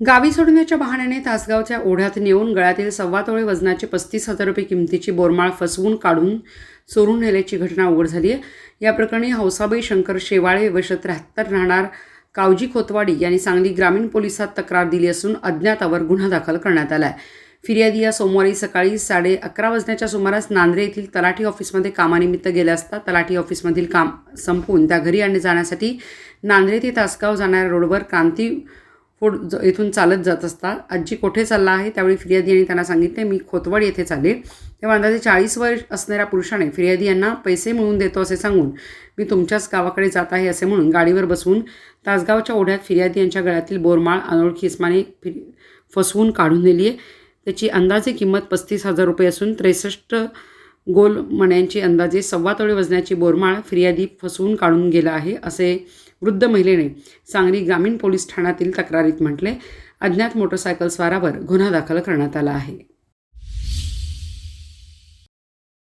गावी सोडण्याच्या बहाण्याने तासगावच्या ओढ्यात नेऊन गळ्यातील सव्वा तोळे वजनाची पस्तीस हजार रुपये किमतीची बोरमाळ फसवून काढून चोरून नेल्याची घटना उघड झाली आहे. या प्रकरणी हौसाबाई शंकर शेवाळे वर्ष त्र्याहत्तर राहणार कावजी खोतवाडी यांनी सांगली ग्रामीण पोलिसात तक्रार दिली असून अज्ञातावर गुन्हा दाखल करण्यात आला आहे. फिर्यादी या सोमवारी सकाळी साडे अकरा वाजण्याच्या सुमारास नांद्रे येथील तलाठी ऑफिसमध्ये कामानिमित्त गेल्या असता तलाठी ऑफिसमधील काम संपवून त्या घरी आणणे जाण्यासाठी नांद्रे ते तासगाव जाणाऱ्या रोडवर क्रांती फोड ज चालत जात असता. आजी कोठे चालला आहे? त्यावेळी फिर्यादी यांनी त्यांना सांगितले मी खोतवाड येथे चालले. तेव्हा अंदाजे चाळीस वर्ष असणाऱ्या पुरुषाने फिर्यादी यांना पैसे मिळवून देतो असे सांगून मी तुमच्याच गावाकडे जात आहे असे म्हणून गाडीवर बसवून तासगावच्या ओढ्यात फिर्यादी यांच्या गळ्यातील बोरमाळ अनोळखी इस्माने फिर फसवून काढून नेली आहे. त्याची अंदाजे किंमत पस्तीस हजार रुपये असून त्रेसष्ट गोल मण्यांची अंदाजे सव्वा तोळे वजनाची बोरमाळ फिर्यादी फसवून काढून गेला आहे असे वृद्ध महिलेने सांगली ग्रामीण पोलीस ठाण्यातील तक्रारीत म्हटले. अज्ञात मोटरसायकल स्वारावर गुन्हा दाखल करण्यात आला आहे.